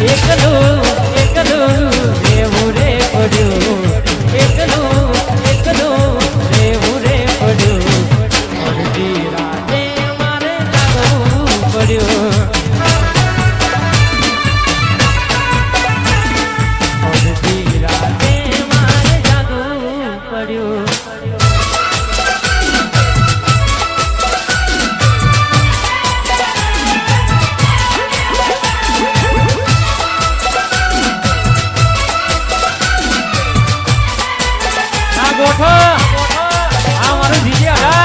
એકલું એકલું રહેવું રે પડ્યું એકલું ગોઠો. આ મારું જીજે અઢાર.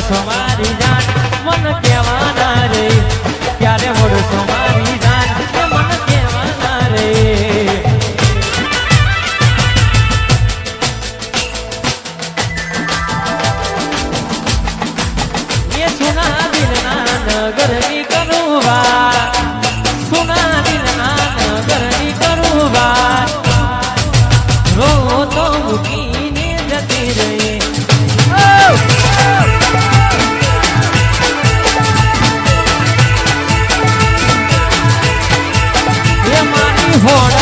eso. What?